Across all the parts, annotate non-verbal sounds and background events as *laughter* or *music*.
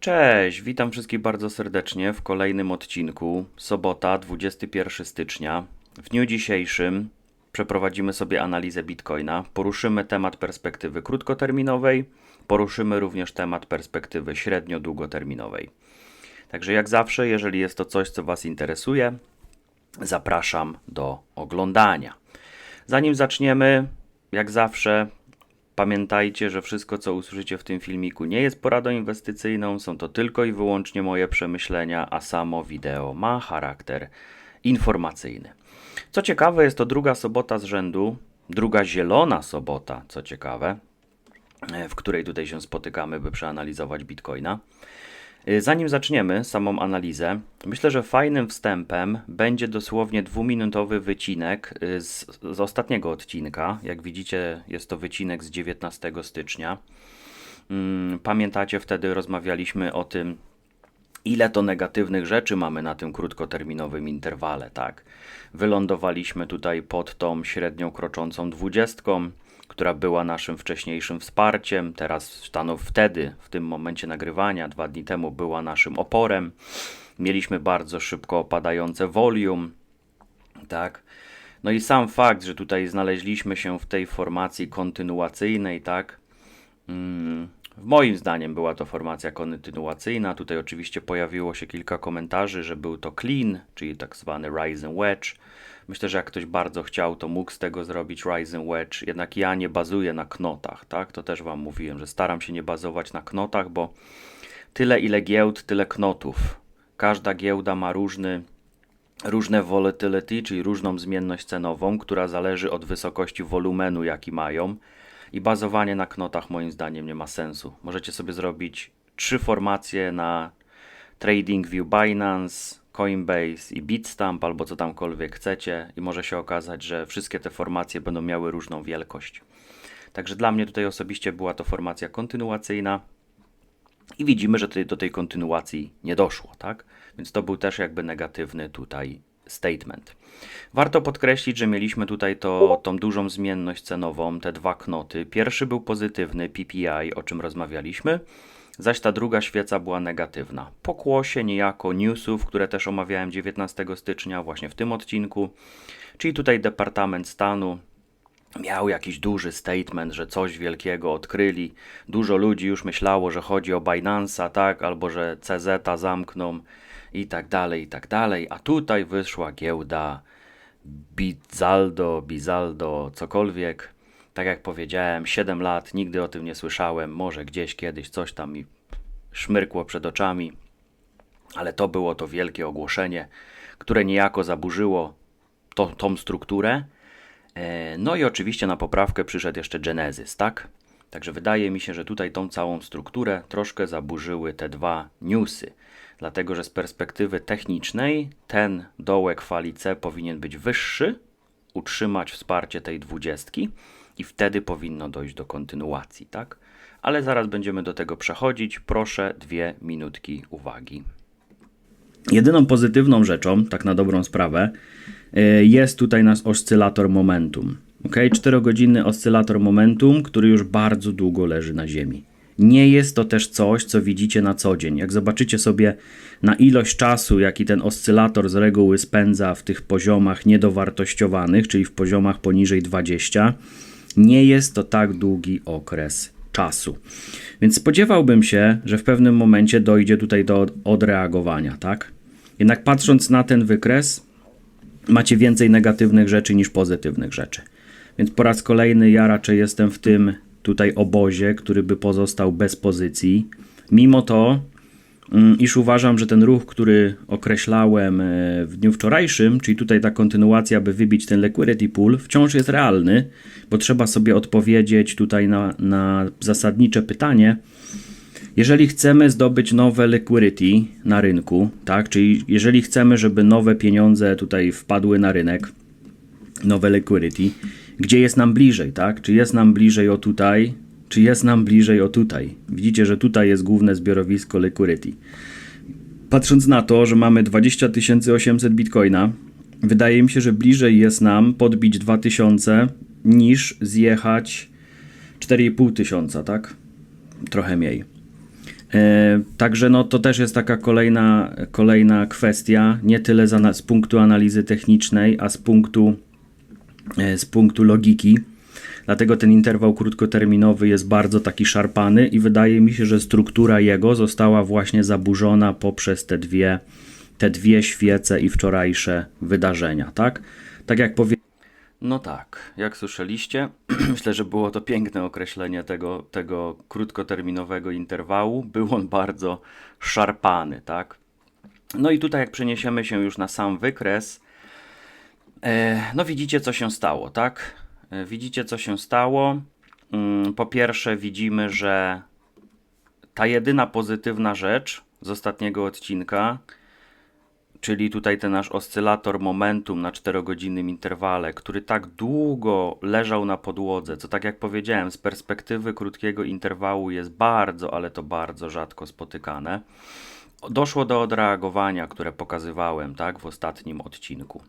Cześć, witam wszystkich bardzo serdecznie w kolejnym odcinku. Sobota, 21 stycznia. W dniu dzisiejszym przeprowadzimy sobie analizę Bitcoina, poruszymy temat perspektywy krótkoterminowej, poruszymy również temat perspektywy średnio-długoterminowej. Także jak zawsze, jeżeli jest to coś, co Was interesuje, zapraszam do oglądania. Zanim zaczniemy, jak zawsze, Pamiętajcie, że wszystko, co usłyszycie w tym filmiku, nie jest poradą inwestycyjną, są to tylko i wyłącznie moje przemyślenia, a samo wideo ma charakter informacyjny. Co ciekawe, jest to druga sobota z rzędu, druga zielona sobota, co ciekawe, w której tutaj się spotykamy, by przeanalizować bitcoina. Y, zanim zaczniemy samą analizę, myślę, że fajnym wstępem będzie dosłownie dwuminutowy wycinek y, z, z ostatniego odcinka. Jak widzicie, jest to wycinek z 19 stycznia. Mm, pamiętacie, wtedy rozmawialiśmy o tym, ile to negatywnych rzeczy mamy na tym krótkoterminowym interwale, tak? Wylądowaliśmy tutaj pod tą średnią kroczącą dwudziestką która była naszym wcześniejszym wsparciem, teraz stanął wtedy, w tym momencie nagrywania, dwa dni temu, była naszym oporem. Mieliśmy bardzo szybko opadające volume, tak. No i sam fakt, że tutaj znaleźliśmy się w tej formacji kontynuacyjnej, tak. Mm, moim zdaniem była to formacja kontynuacyjna. Tutaj oczywiście pojawiło się kilka komentarzy, że był to clean, czyli tak zwany rising wedge. Myślę, że jak ktoś bardzo chciał, to mógł z tego zrobić Rising Wedge. Jednak ja nie bazuję na knotach, tak? To też Wam mówiłem, że staram się nie bazować na knotach, bo tyle ile giełd, tyle knotów. Każda giełda ma różny, różne volatility, czyli różną zmienność cenową, która zależy od wysokości wolumenu, jaki mają. I bazowanie na knotach moim zdaniem nie ma sensu. Możecie sobie zrobić trzy formacje na TradingView Binance, Coinbase i Bitstamp albo co tamkolwiek chcecie i może się okazać, że wszystkie te formacje będą miały różną wielkość. Także dla mnie tutaj osobiście była to formacja kontynuacyjna i widzimy, że do tej kontynuacji nie doszło, tak? Więc to był też jakby negatywny tutaj statement. Warto podkreślić, że mieliśmy tutaj to, tą dużą zmienność cenową, te dwa knoty. Pierwszy był pozytywny, PPI, o czym rozmawialiśmy, zaś ta druga świeca była negatywna. Pokłosie niejako newsów, które też omawiałem 19 stycznia właśnie w tym odcinku, czyli tutaj Departament Stanu miał jakiś duży statement, że coś wielkiego odkryli. Dużo ludzi już myślało, że chodzi o Binance'a, tak, albo że CZ zamkną i tak dalej, i tak dalej. A tutaj wyszła giełda Bizaldo, Bizaldo, cokolwiek tak jak powiedziałem, 7 lat, nigdy o tym nie słyszałem. Może gdzieś kiedyś coś tam mi szmyrkło przed oczami, ale to było to wielkie ogłoszenie, które niejako zaburzyło to, tą strukturę. E, no i oczywiście na poprawkę przyszedł jeszcze Genesis, tak? Także wydaje mi się, że tutaj tą całą strukturę troszkę zaburzyły te dwa newsy. Dlatego, że z perspektywy technicznej ten dołek fali C powinien być wyższy, utrzymać wsparcie tej dwudziestki i wtedy powinno dojść do kontynuacji, tak? Ale zaraz będziemy do tego przechodzić. Proszę dwie minutki uwagi. Jedyną pozytywną rzeczą, tak na dobrą sprawę, y, jest tutaj nasz oscylator momentum. Ok, 4-godzinny oscylator momentum, który już bardzo długo leży na ziemi. Nie jest to też coś, co widzicie na co dzień. Jak zobaczycie sobie na ilość czasu, jaki ten oscylator z reguły spędza w tych poziomach niedowartościowanych, czyli w poziomach poniżej 20, nie jest to tak długi okres czasu. Więc spodziewałbym się, że w pewnym momencie dojdzie tutaj do odreagowania, tak? Jednak patrząc na ten wykres, macie więcej negatywnych rzeczy niż pozytywnych rzeczy. Więc po raz kolejny ja raczej jestem w tym tutaj obozie, który by pozostał bez pozycji. Mimo to iż uważam, że ten ruch, który określałem e, w dniu wczorajszym, czyli tutaj ta kontynuacja, by wybić ten liquidity pool, wciąż jest realny, bo trzeba sobie odpowiedzieć tutaj na, na zasadnicze pytanie. Jeżeli chcemy zdobyć nowe liquidity na rynku, tak, czyli jeżeli chcemy, żeby nowe pieniądze tutaj wpadły na rynek, nowe liquidity, gdzie jest nam bliżej, tak? Czy jest nam bliżej o tutaj, czy jest nam bliżej o tutaj. Widzicie, że tutaj jest główne zbiorowisko liquidity. Patrząc na to, że mamy 20 800 bitcoina, wydaje mi się, że bliżej jest nam podbić 2000 niż zjechać 4,5 tysiąca, tak? Trochę mniej. E, także no, to też jest taka kolejna, kolejna kwestia, nie tyle z punktu analizy technicznej, a z punktu, e, z punktu logiki. Dlatego ten interwał krótkoterminowy jest bardzo taki szarpany i wydaje mi się, że struktura jego została właśnie zaburzona poprzez te dwie, te dwie świece i wczorajsze wydarzenia, tak? Tak jak powie... No tak, jak słyszeliście, *clears throat* myślę, że było to piękne określenie tego, tego krótkoterminowego interwału. Był on bardzo szarpany, tak? No i tutaj jak przeniesiemy się już na sam wykres, e, no widzicie co się stało, tak? E, widzicie co się stało. Mm, po pierwsze widzimy, że ta jedyna pozytywna rzecz z ostatniego odcinka czyli tutaj ten nasz oscylator momentum na 4-godzinnym interwale, który tak długo leżał na podłodze, co tak jak powiedziałem, z perspektywy krótkiego interwału jest bardzo, ale to bardzo rzadko spotykane. Doszło do odreagowania, które pokazywałem tak w ostatnim odcinku.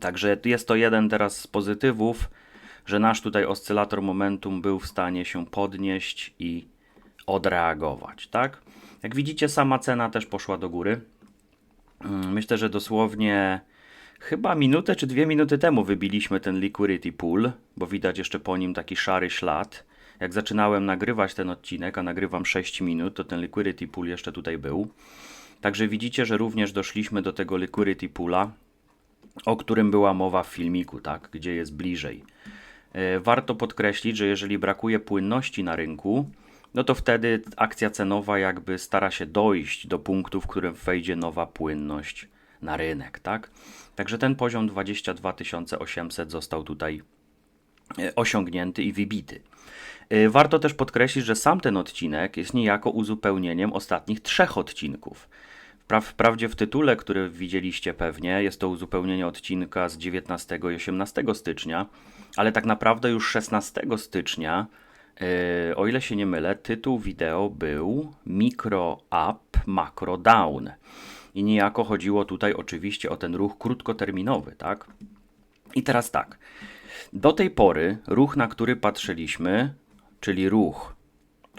Także jest to jeden teraz z pozytywów, że nasz tutaj oscylator momentum był w stanie się podnieść i odreagować, tak? Jak widzicie, sama cena też poszła do góry. Mm, myślę, że dosłownie chyba minutę czy dwie minuty temu wybiliśmy ten liquidity pool, bo widać jeszcze po nim taki szary ślad. Jak zaczynałem nagrywać ten odcinek, a nagrywam 6 minut, to ten liquidity pool jeszcze tutaj był. Także widzicie, że również doszliśmy do tego liquidity poola, o którym była mowa w filmiku, tak, gdzie jest bliżej. E, warto podkreślić, że jeżeli brakuje płynności na rynku, no to wtedy akcja cenowa jakby stara się dojść do punktu, w którym wejdzie nowa płynność na rynek, tak? Także ten poziom 22 800 został tutaj e, osiągnięty i wybity. E, warto też podkreślić, że sam ten odcinek jest niejako uzupełnieniem ostatnich trzech odcinków. Wprawdzie w tytule, który widzieliście pewnie, jest to uzupełnienie odcinka z 19 i 18 stycznia, ale tak naprawdę już 16 stycznia E, o ile się nie mylę, tytuł wideo był Micro Up, Macro Down. I niejako chodziło tutaj oczywiście o ten ruch krótkoterminowy, tak? I teraz tak. Do tej pory ruch, na który patrzyliśmy, czyli ruch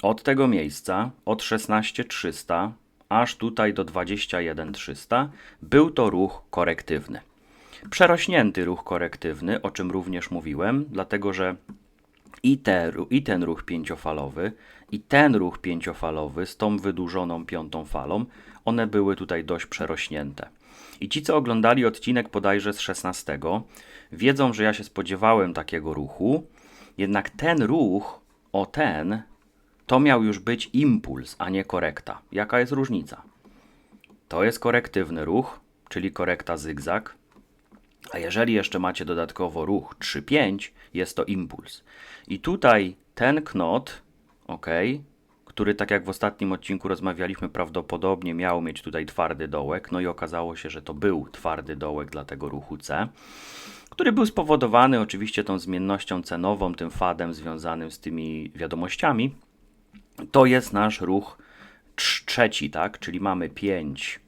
od tego miejsca, od 16300 aż tutaj do 21300, był to ruch korektywny. Przerośnięty ruch korektywny, o czym również mówiłem, dlatego że i, te, i ten ruch pięciofalowy, i ten ruch pięciofalowy z tą wydłużoną piątą falą, one były tutaj dość przerośnięte. I ci, co oglądali odcinek bodajże z 16, wiedzą, że ja się spodziewałem takiego ruchu, jednak ten ruch, o ten, to miał już być impuls, a nie korekta. Jaka jest różnica? To jest korektywny ruch, czyli korekta zygzak, a jeżeli jeszcze macie dodatkowo ruch 3-5, jest to impuls. I tutaj ten knot, ok, który tak jak w ostatnim odcinku rozmawialiśmy, prawdopodobnie miał mieć tutaj twardy dołek, no i okazało się, że to był twardy dołek dla tego ruchu C, który był spowodowany oczywiście tą zmiennością cenową, tym fadem związanym z tymi wiadomościami. To jest nasz ruch trzeci, tak, czyli mamy 5,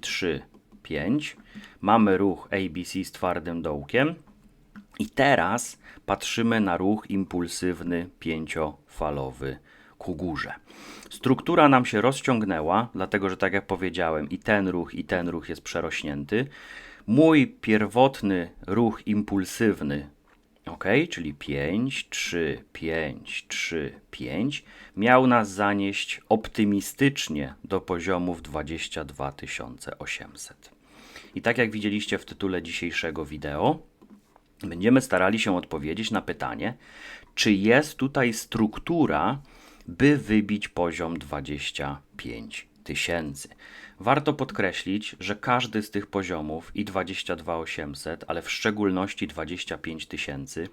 3, 5. Mamy ruch ABC z twardym dołkiem. I teraz patrzymy na ruch impulsywny pięciofalowy ku górze. Struktura nam się rozciągnęła, dlatego że tak jak powiedziałem, i ten ruch, i ten ruch jest przerośnięty. Mój pierwotny ruch impulsywny, ok, czyli 5, 3, 5, 3, 5, miał nas zanieść optymistycznie do poziomów 22 800. I tak jak widzieliście w tytule dzisiejszego wideo, będziemy starali się odpowiedzieć na pytanie, czy jest tutaj struktura, by wybić poziom 25 tysięcy. Warto podkreślić, że każdy z tych poziomów i 22800, ale w szczególności 25 tysięcy,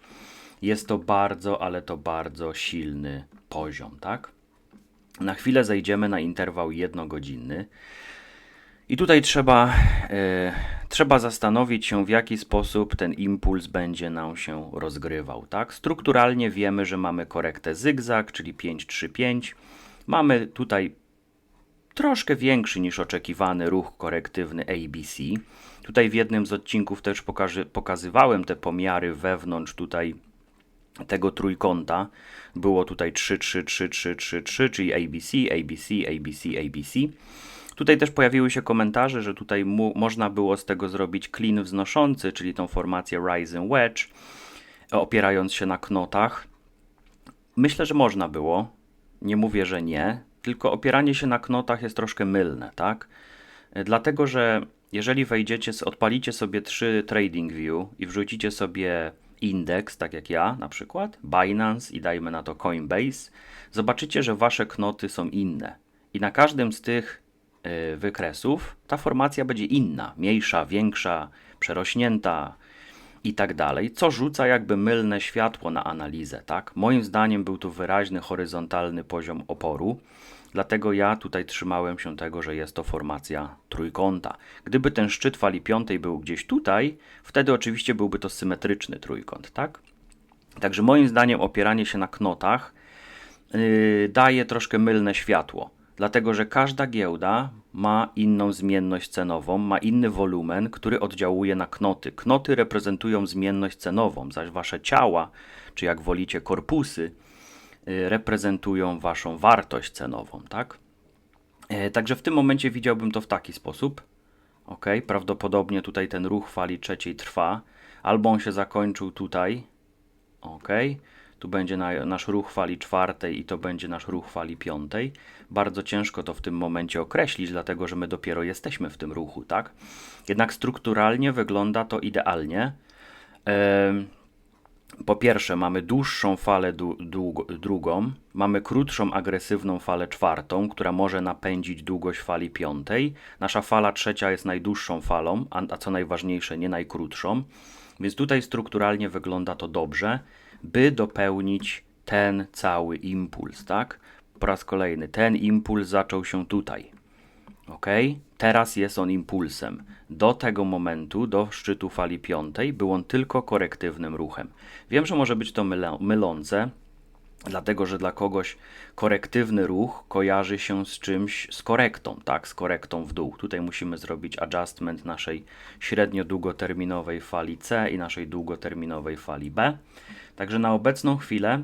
jest to bardzo, ale to bardzo silny poziom, tak? Na chwilę zejdziemy na interwał jednogodzinny. I tutaj trzeba, e, trzeba zastanowić się, w jaki sposób ten impuls będzie nam się rozgrywał. Tak? Strukturalnie wiemy, że mamy korektę zygzak, czyli 5-3-5. Mamy tutaj troszkę większy niż oczekiwany ruch korektywny ABC. Tutaj w jednym z odcinków też pokazywałem te pomiary wewnątrz tutaj tego trójkąta było tutaj 3, 3, 3, 3, 3, 3, czyli ABC, ABC, ABC, ABC. Tutaj też pojawiły się komentarze, że tutaj mu, można było z tego zrobić clean wznoszący, czyli tą formację rising wedge, opierając się na knotach. Myślę, że można było. Nie mówię, że nie, tylko opieranie się na knotach jest troszkę mylne, tak? Dlatego, że jeżeli wejdziecie, odpalicie sobie trzy Trading View i wrzucicie sobie indeks, tak jak ja na przykład, Binance i dajmy na to Coinbase, zobaczycie, że wasze knoty są inne. I na każdym z tych y, wykresów ta formacja będzie inna, mniejsza, większa, przerośnięta i tak dalej, co rzuca jakby mylne światło na analizę, tak? Moim zdaniem był tu wyraźny horyzontalny poziom oporu Dlatego ja tutaj trzymałem się tego, że jest to formacja trójkąta. Gdyby ten szczyt fali piątej był gdzieś tutaj, wtedy oczywiście byłby to symetryczny trójkąt, tak? Także moim zdaniem opieranie się na knotach yy, daje troszkę mylne światło, dlatego że każda giełda ma inną zmienność cenową, ma inny wolumen, który oddziałuje na knoty. Knoty reprezentują zmienność cenową, zaś wasze ciała, czy jak wolicie korpusy, Y, reprezentują waszą wartość cenową, tak? Y, także w tym momencie widziałbym to w taki sposób. Ok, prawdopodobnie tutaj ten ruch fali trzeciej trwa, albo on się zakończył tutaj. Ok, tu będzie na, nasz ruch fali czwartej i to będzie nasz ruch fali piątej. Bardzo ciężko to w tym momencie określić, dlatego że my dopiero jesteśmy w tym ruchu, tak? Jednak strukturalnie wygląda to idealnie. Po pierwsze, mamy dłuższą falę drugą, mamy krótszą agresywną falę czwartą, która może napędzić długość fali piątej. Nasza fala trzecia jest najdłuższą falą, a co najważniejsze, nie najkrótszą. Więc tutaj strukturalnie wygląda to dobrze, by dopełnić ten cały impuls, tak? Po raz kolejny, ten impuls zaczął się tutaj. Ok? Teraz jest on impulsem. Do tego momentu, do szczytu fali piątej, był on tylko korektywnym ruchem. Wiem, że może być to mylące, dlatego że dla kogoś korektywny ruch kojarzy się z czymś, z korektą, tak, z korektą w dół. Tutaj musimy zrobić adjustment naszej średnio długoterminowej fali C i naszej długoterminowej fali B. Także na obecną chwilę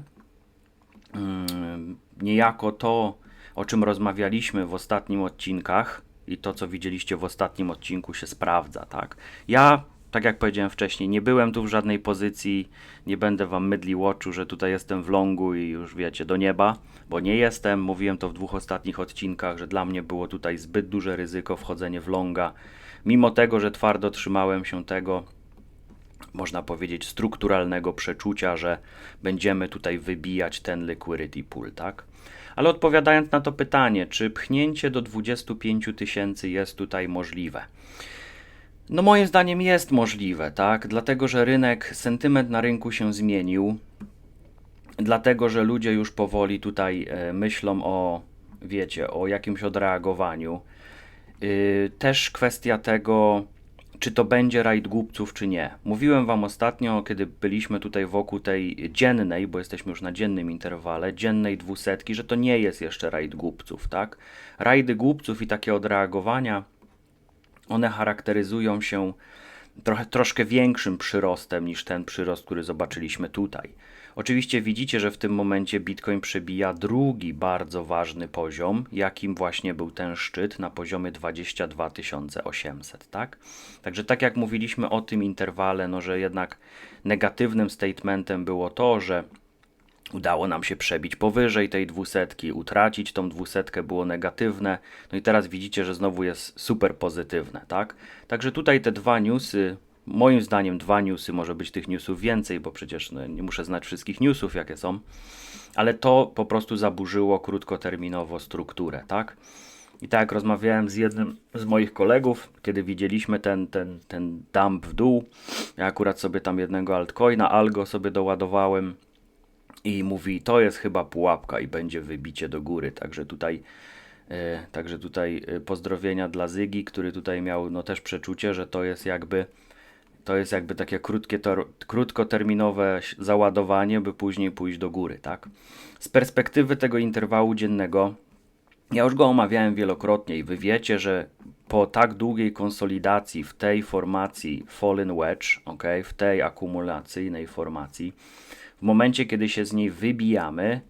hmm, niejako to, o czym rozmawialiśmy w ostatnim odcinkach, i to, co widzieliście w ostatnim odcinku, się sprawdza, tak? Ja, tak jak powiedziałem wcześniej, nie byłem tu w żadnej pozycji, nie będę wam mydlił oczu, że tutaj jestem w longu i już wiecie, do nieba, bo nie jestem. Mówiłem to w dwóch ostatnich odcinkach, że dla mnie było tutaj zbyt duże ryzyko wchodzenie w longa. Mimo tego, że twardo trzymałem się tego, można powiedzieć, strukturalnego przeczucia, że będziemy tutaj wybijać ten liquidity pool, tak? Ale odpowiadając na to pytanie, czy pchnięcie do 25 tysięcy jest tutaj możliwe? No moim zdaniem jest możliwe, tak? Dlatego, że rynek, sentyment na rynku się zmienił. Dlatego, że ludzie już powoli tutaj e, myślą o, wiecie, o jakimś odreagowaniu. Yy, też kwestia tego, czy to będzie rajd głupców, czy nie. Mówiłem Wam ostatnio, kiedy byliśmy tutaj wokół tej dziennej, bo jesteśmy już na dziennym interwale, dziennej dwusetki, że to nie jest jeszcze rajd głupców, tak? Rajdy głupców i takie odreagowania, one charakteryzują się trochę, troszkę większym przyrostem niż ten przyrost, który zobaczyliśmy tutaj. Oczywiście widzicie, że w tym momencie Bitcoin przebija drugi bardzo ważny poziom, jakim właśnie był ten szczyt na poziomie 22 800, tak? Także tak jak mówiliśmy o tym interwale, no że jednak negatywnym statementem było to, że Udało nam się przebić powyżej tej dwusetki, utracić tą dwusetkę było negatywne. No i teraz widzicie, że znowu jest super pozytywne, tak? Także tutaj te dwa newsy Moim zdaniem dwa newsy, może być tych newsów więcej, bo przecież no, nie muszę znać wszystkich newsów, jakie są, ale to po prostu zaburzyło krótkoterminowo strukturę, tak? I tak jak rozmawiałem z jednym z moich kolegów, kiedy widzieliśmy ten, ten, ten dump w dół, ja akurat sobie tam jednego altcoina, algo sobie doładowałem i mówi, to jest chyba pułapka i będzie wybicie do góry, także tutaj e, Także tutaj e, pozdrowienia dla Zygi, który tutaj miał no też przeczucie, że to jest jakby to jest jakby takie krótkie, krótkoterminowe załadowanie, by później pójść do góry, tak? Z perspektywy tego interwału dziennego, ja już go omawiałem wielokrotnie i wy wiecie, że po tak długiej konsolidacji w tej formacji Fallen Wedge, ok, w tej akumulacyjnej formacji, W momencie, kiedy się z niej wybijamy,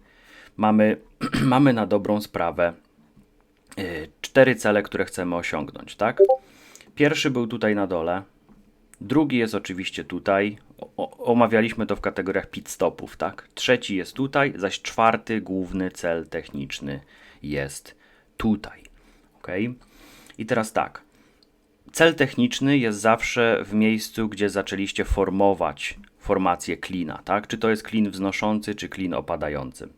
mamy, *clears throat* mamy na dobrą sprawę y, cztery cele, które chcemy osiągnąć, tak? Pierwszy był tutaj na dole, drugi jest oczywiście tutaj. O, omawialiśmy to w kategoriach pit stopów, tak? Trzeci jest tutaj, zaś czwarty główny cel techniczny jest tutaj. Ok? I teraz tak. Cel techniczny jest zawsze w miejscu, gdzie zaczęliście formować formację klina, tak? Czy to jest klin wznoszący, czy klin opadający.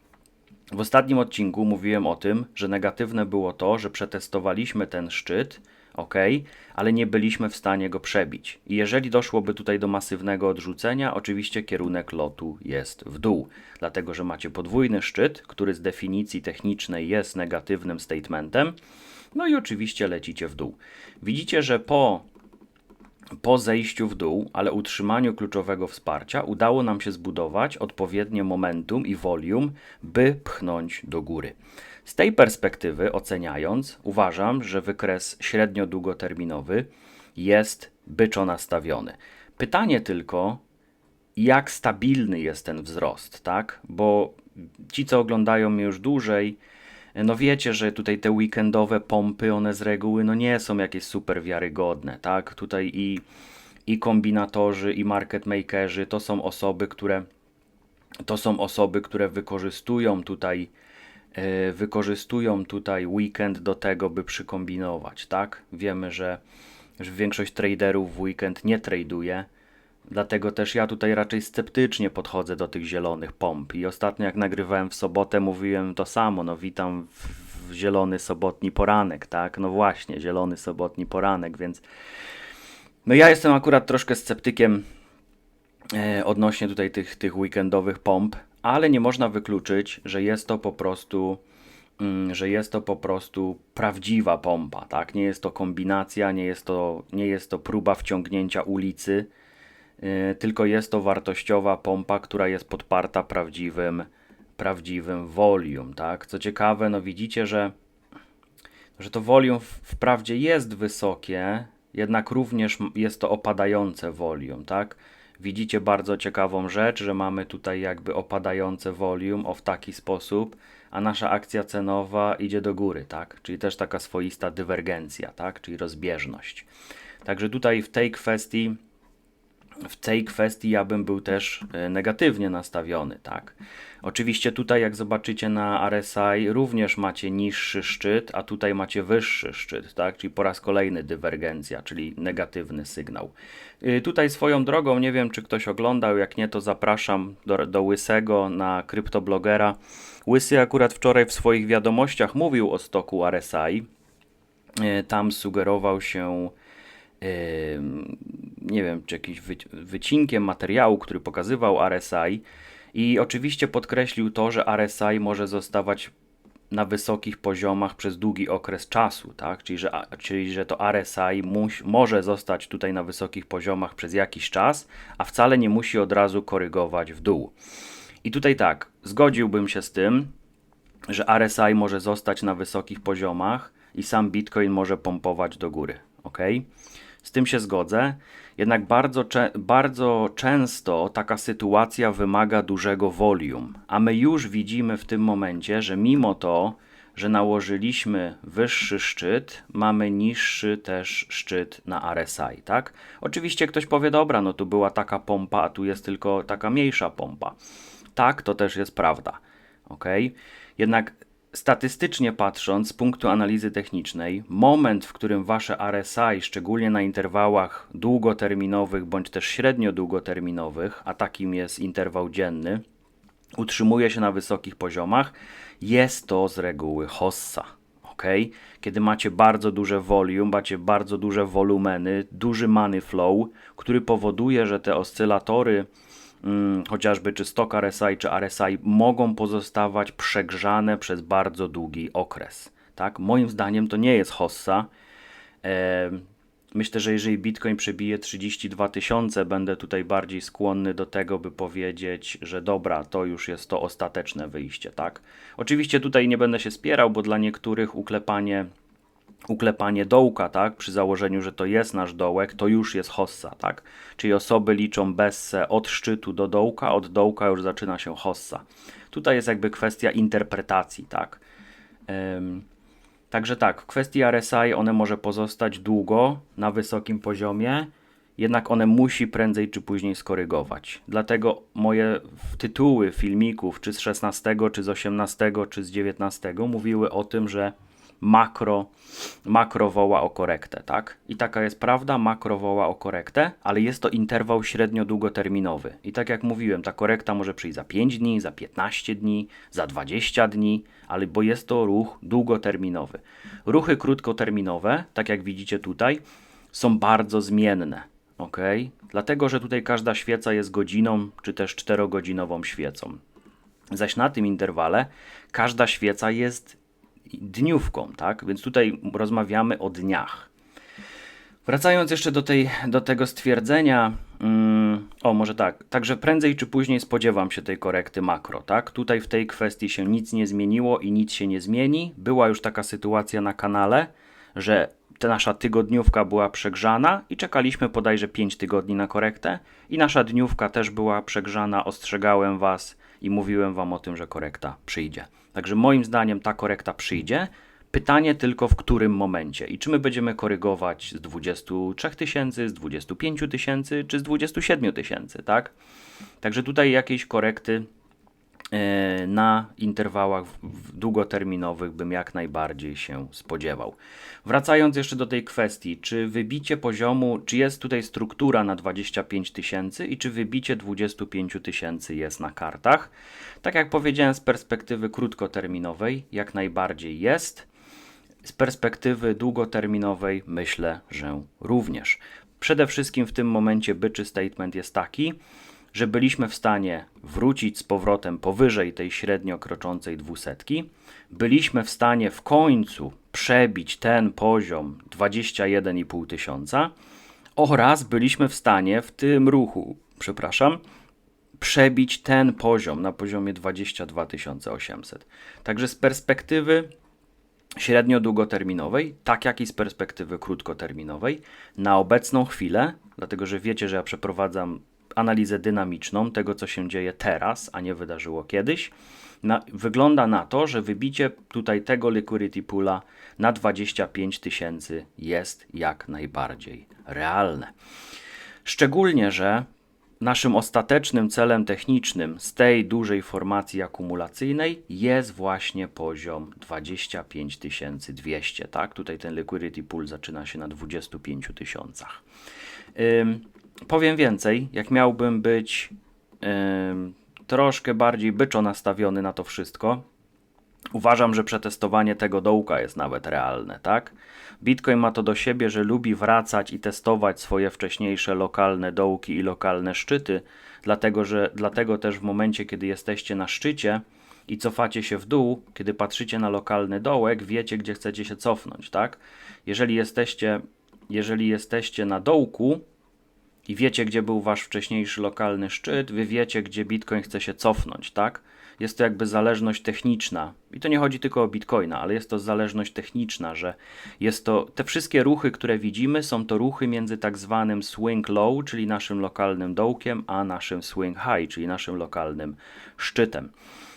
W ostatnim odcinku mówiłem o tym, że negatywne było to, że przetestowaliśmy ten szczyt, ok, ale nie byliśmy w stanie go przebić. I jeżeli doszłoby tutaj do masywnego odrzucenia, oczywiście kierunek lotu jest w dół, dlatego że macie podwójny szczyt, który z definicji technicznej jest negatywnym statementem, no i oczywiście lecicie w dół. Widzicie, że po po zejściu w dół, ale utrzymaniu kluczowego wsparcia, udało nam się zbudować odpowiednie momentum i volume, by pchnąć do góry. Z tej perspektywy oceniając, uważam, że wykres średnio-długoterminowy jest byczo nastawiony. Pytanie tylko, jak stabilny jest ten wzrost, tak? Bo ci, co oglądają mnie już dłużej, no wiecie, że tutaj te weekendowe pompy, one z reguły no nie są jakieś super wiarygodne, tak? Tutaj i, i kombinatorzy, i market makerzy to są osoby, które to są osoby, które wykorzystują tutaj yy, wykorzystują tutaj weekend do tego, by przykombinować, tak? Wiemy, że, że większość traderów w weekend nie traduje, Dlatego też ja tutaj raczej sceptycznie podchodzę do tych zielonych pomp. I ostatnio, jak nagrywałem w sobotę, mówiłem to samo. No, witam w, zielony sobotni poranek, tak? No właśnie, zielony sobotni poranek, więc. No, ja jestem akurat troszkę sceptykiem e, odnośnie tutaj tych, tych weekendowych pomp, ale nie można wykluczyć, że jest to po prostu. Mm, że jest to po prostu prawdziwa pompa, tak? Nie jest to kombinacja, nie jest to, nie jest to próba wciągnięcia ulicy tylko jest to wartościowa pompa, która jest podparta prawdziwym, prawdziwym volume, tak? Co ciekawe, no widzicie, że, że to volume wprawdzie jest wysokie, jednak również jest to opadające volume, tak? Widzicie bardzo ciekawą rzecz, że mamy tutaj jakby opadające volume o w taki sposób, a nasza akcja cenowa idzie do góry, tak? Czyli też taka swoista dywergencja, tak? Czyli rozbieżność. Także tutaj w tej kwestii w tej kwestii ja bym był też e, negatywnie nastawiony, tak. Oczywiście tutaj jak zobaczycie na RSI również macie niższy szczyt, a tutaj macie wyższy szczyt, tak, czyli po raz kolejny dywergencja, czyli negatywny sygnał. Yy, tutaj swoją drogą, nie wiem czy ktoś oglądał, jak nie to zapraszam do, do Łysego na kryptoblogera. Łysy akurat wczoraj w swoich wiadomościach mówił o stoku RSI, yy, tam sugerował się nie wiem, czy jakimś wycinkiem materiału, który pokazywał RSI i oczywiście podkreślił to, że RSI może zostawać na wysokich poziomach przez długi okres czasu, tak? czyli, że, czyli że to RSI muś, może zostać tutaj na wysokich poziomach przez jakiś czas, a wcale nie musi od razu korygować w dół. I tutaj tak, zgodziłbym się z tym, że RSI może zostać na wysokich poziomach i sam Bitcoin może pompować do góry. Ok? Z tym się zgodzę, jednak bardzo, bardzo często taka sytuacja wymaga dużego volume, a my już widzimy w tym momencie, że mimo to, że nałożyliśmy wyższy szczyt, mamy niższy też szczyt na RSI, tak? Oczywiście ktoś powie, dobra, no tu była taka pompa, a tu jest tylko taka mniejsza pompa. Tak, to też jest prawda, ok? Jednak Statystycznie patrząc, z punktu analizy technicznej, moment, w którym wasze RSI, szczególnie na interwałach długoterminowych bądź też średnio długoterminowych, a takim jest interwał dzienny, utrzymuje się na wysokich poziomach, jest to z reguły hossa. ok? Kiedy macie bardzo duże volume, macie bardzo duże wolumeny, duży money flow, który powoduje, że te oscylatory chociażby czy stok RSI czy RSI mogą pozostawać przegrzane przez bardzo długi okres. Tak? Moim zdaniem to nie jest hossa. Myślę, że jeżeli Bitcoin przebije 32 tysiące, będę tutaj bardziej skłonny do tego, by powiedzieć, że dobra, to już jest to ostateczne wyjście. Tak? Oczywiście tutaj nie będę się spierał, bo dla niektórych uklepanie uklepanie dołka, tak, przy założeniu, że to jest nasz dołek, to już jest hossa, tak, czyli osoby liczą bessę od szczytu do dołka, od dołka już zaczyna się hossa. Tutaj jest jakby kwestia interpretacji, tak. Ym, także tak, w kwestii RSI one może pozostać długo na wysokim poziomie, jednak one musi prędzej czy później skorygować. Dlatego moje tytuły filmików, czy z 16, czy z 18, czy z 19, mówiły o tym, że makro, makro woła o korektę, tak? I taka jest prawda, makro woła o korektę, ale jest to interwał średnio długoterminowy. I tak jak mówiłem, ta korekta może przyjść za 5 dni, za 15 dni, za 20 dni, ale bo jest to ruch długoterminowy. Ruchy krótkoterminowe, tak jak widzicie tutaj, są bardzo zmienne. Ok? Dlatego, że tutaj każda świeca jest godziną, czy też czterogodzinową świecą. Zaś na tym interwale każda świeca jest dniówką, tak? Więc tutaj rozmawiamy o dniach. Wracając jeszcze do, tej, do tego stwierdzenia, mm, o może tak, także prędzej czy później spodziewam się tej korekty makro, tak? Tutaj w tej kwestii się nic nie zmieniło i nic się nie zmieni. Była już taka sytuacja na kanale, że ta nasza tygodniówka była przegrzana i czekaliśmy bodajże 5 tygodni na korektę i nasza dniówka też była przegrzana, ostrzegałem Was i mówiłem Wam o tym, że korekta przyjdzie. Także moim zdaniem ta korekta przyjdzie. Pytanie tylko w którym momencie i czy my będziemy korygować z 23 tysięcy, z 25 tysięcy, czy z 27 tysięcy, tak? Także tutaj jakieś korekty na interwałach długoterminowych bym jak najbardziej się spodziewał. Wracając jeszcze do tej kwestii, czy wybicie poziomu, czy jest tutaj struktura na 25 tysięcy i czy wybicie 25 tysięcy jest na kartach? Tak jak powiedziałem, z perspektywy krótkoterminowej jak najbardziej jest. Z perspektywy długoterminowej myślę, że również. Przede wszystkim w tym momencie byczy statement jest taki, że byliśmy w stanie wrócić z powrotem powyżej tej średnio kroczącej dwusetki. Byliśmy w stanie w końcu przebić ten poziom 21,5 tysiąca oraz byliśmy w stanie w tym ruchu, przepraszam, przebić ten poziom na poziomie 22 800. Także z perspektywy średnio długoterminowej, tak jak i z perspektywy krótkoterminowej, na obecną chwilę, dlatego że wiecie, że ja przeprowadzam analizę dynamiczną tego, co się dzieje teraz, a nie wydarzyło kiedyś, na, wygląda na to, że wybicie tutaj tego liquidity poola na 25 tysięcy jest jak najbardziej realne. Szczególnie, że naszym ostatecznym celem technicznym z tej dużej formacji akumulacyjnej jest właśnie poziom 25 200, tak? Tutaj ten liquidity pool zaczyna się na 25 tysiącach. Powiem więcej, jak miałbym być ym, troszkę bardziej byczo nastawiony na to wszystko, uważam, że przetestowanie tego dołka jest nawet realne, tak? Bitcoin ma to do siebie, że lubi wracać i testować swoje wcześniejsze lokalne dołki i lokalne szczyty, dlatego, że, dlatego też w momencie, kiedy jesteście na szczycie i cofacie się w dół, kiedy patrzycie na lokalny dołek, wiecie, gdzie chcecie się cofnąć, tak? Jeżeli jesteście, jeżeli jesteście na dołku, i wiecie, gdzie był wasz wcześniejszy lokalny szczyt, wy wiecie, gdzie Bitcoin chce się cofnąć, tak? Jest to jakby zależność techniczna. I to nie chodzi tylko o Bitcoina, ale jest to zależność techniczna, że jest to te wszystkie ruchy, które widzimy, są to ruchy między tak zwanym swing low, czyli naszym lokalnym dołkiem, a naszym swing high, czyli naszym lokalnym szczytem.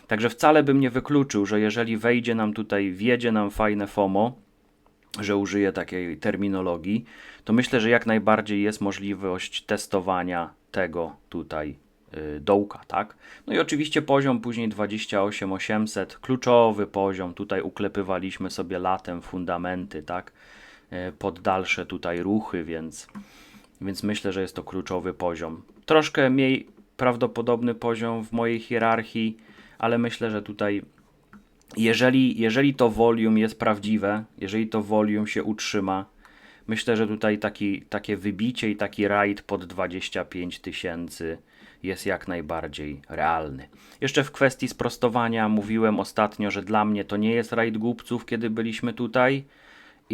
Także wcale bym nie wykluczył, że jeżeli wejdzie nam tutaj, wjedzie nam fajne FOMO, że użyję takiej terminologii, to myślę, że jak najbardziej jest możliwość testowania tego tutaj y, dołka, tak? No i oczywiście poziom później 28800, kluczowy poziom, tutaj uklepywaliśmy sobie latem fundamenty, tak? Y, pod dalsze tutaj ruchy, więc, więc myślę, że jest to kluczowy poziom. Troszkę mniej prawdopodobny poziom w mojej hierarchii, ale myślę, że tutaj jeżeli, jeżeli to volume jest prawdziwe, jeżeli to volume się utrzyma, myślę, że tutaj taki, takie wybicie i taki raid pod 25 tysięcy jest jak najbardziej realny. Jeszcze w kwestii sprostowania mówiłem ostatnio, że dla mnie to nie jest raid głupców, kiedy byliśmy tutaj.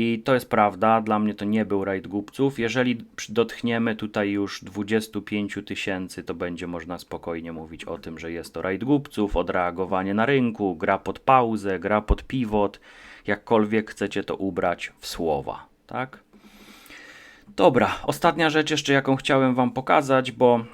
I to jest prawda, dla mnie to nie był rajd głupców. Jeżeli dotkniemy tutaj już 25 tysięcy, to będzie można spokojnie mówić o tym, że jest to rajd głupców, odreagowanie na rynku, gra pod pauzę, gra pod pivot jakkolwiek chcecie to ubrać w słowa, tak? Dobra, ostatnia rzecz jeszcze, jaką chciałem Wam pokazać, bo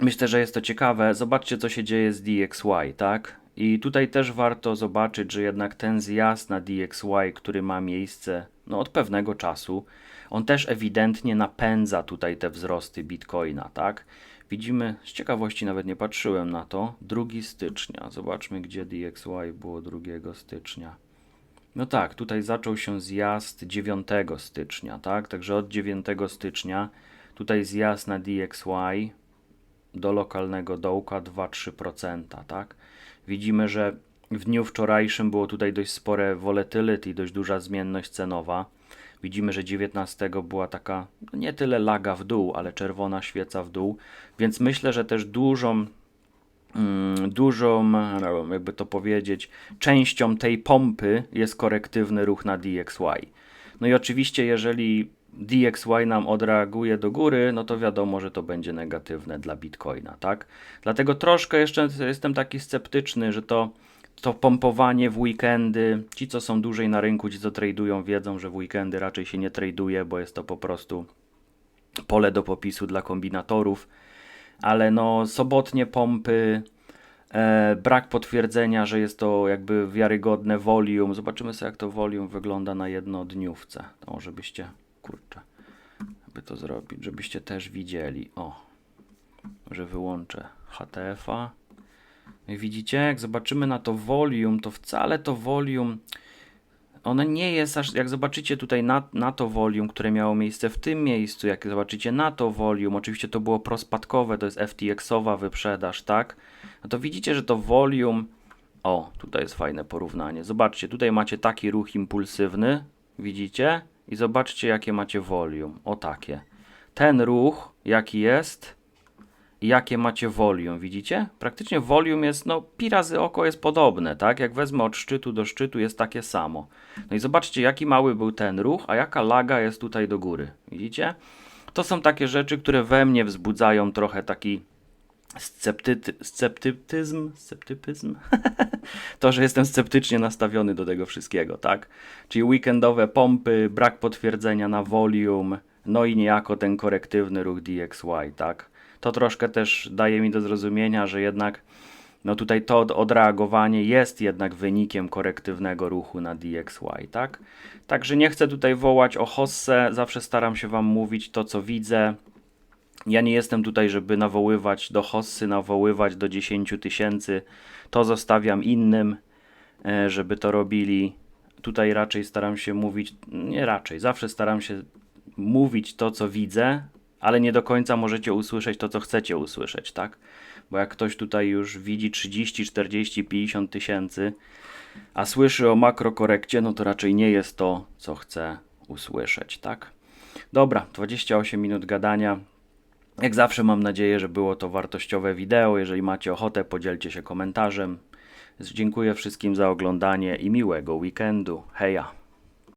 myślę, że jest to ciekawe. Zobaczcie, co się dzieje z DXY, tak? I tutaj też warto zobaczyć, że jednak ten zjazd na DXY, który ma miejsce no, od pewnego czasu, on też ewidentnie napędza tutaj te wzrosty Bitcoina, tak? Widzimy, z ciekawości nawet nie patrzyłem na to, 2 stycznia. Zobaczmy, gdzie DXY było 2 stycznia. No tak, tutaj zaczął się zjazd 9 stycznia, tak? Także od 9 stycznia tutaj zjazd na DXY do lokalnego dołka 2-3%, tak? Widzimy, że w dniu wczorajszym było tutaj dość spore volatility, dość duża zmienność cenowa. Widzimy, że 19 była taka no nie tyle laga w dół, ale czerwona świeca w dół, więc myślę, że też dużą mm, dużą, no, jakby to powiedzieć, częścią tej pompy jest korektywny ruch na DXY. No i oczywiście, jeżeli DXY nam odreaguje do góry, no to wiadomo, że to będzie negatywne dla Bitcoina, tak? Dlatego troszkę jeszcze jestem taki sceptyczny, że to, to pompowanie w weekendy, ci co są dłużej na rynku, ci co tradują wiedzą, że w weekendy raczej się nie traduje, bo jest to po prostu pole do popisu dla kombinatorów, ale no sobotnie pompy, e, brak potwierdzenia, że jest to jakby wiarygodne volume. Zobaczymy sobie jak to volume wygląda na jednodniówce. To żebyście kurczę, aby to zrobić, żebyście też widzieli. O, że wyłączę HTF-a. No widzicie, jak zobaczymy na to volume, to wcale to volume, one nie jest aż, jak zobaczycie tutaj na, na to volume, które miało miejsce w tym miejscu, jak zobaczycie na to volume, oczywiście to było prospadkowe, to jest FTX-owa wyprzedaż, tak? No to widzicie, że to volume, o, tutaj jest fajne porównanie. Zobaczcie, tutaj macie taki ruch impulsywny, widzicie? I zobaczcie jakie macie volume. O takie. Ten ruch jaki jest jakie macie volume, widzicie? Praktycznie volume jest, no pi razy oko jest podobne, tak? Jak wezmę od szczytu do szczytu jest takie samo. No i zobaczcie jaki mały był ten ruch, a jaka laga jest tutaj do góry. Widzicie? To są takie rzeczy, które we mnie wzbudzają trochę taki sceptyty, sceptycyzm, sceptycyzm, *laughs* to, że jestem sceptycznie nastawiony do tego wszystkiego, tak? Czyli weekendowe pompy, brak potwierdzenia na volume, no i niejako ten korektywny ruch DXY, tak? To troszkę też daje mi do zrozumienia, że jednak no tutaj to odreagowanie jest jednak wynikiem korektywnego ruchu na DXY, tak? Także nie chcę tutaj wołać o hossę, zawsze staram się Wam mówić to, co widzę, ja nie jestem tutaj, żeby nawoływać do hossy, nawoływać do 10 tysięcy. To zostawiam innym, e, żeby to robili. Tutaj raczej staram się mówić, nie raczej, zawsze staram się mówić to, co widzę, ale nie do końca możecie usłyszeć to, co chcecie usłyszeć, tak? Bo jak ktoś tutaj już widzi 30, 40, 50 tysięcy, a słyszy o makrokorekcie, no to raczej nie jest to, co chce usłyszeć, tak? Dobra, 28 minut gadania. Jak zawsze mam nadzieję, że było to wartościowe wideo. Jeżeli macie ochotę, podzielcie się komentarzem. Dziękuję wszystkim za oglądanie i miłego weekendu. Heja!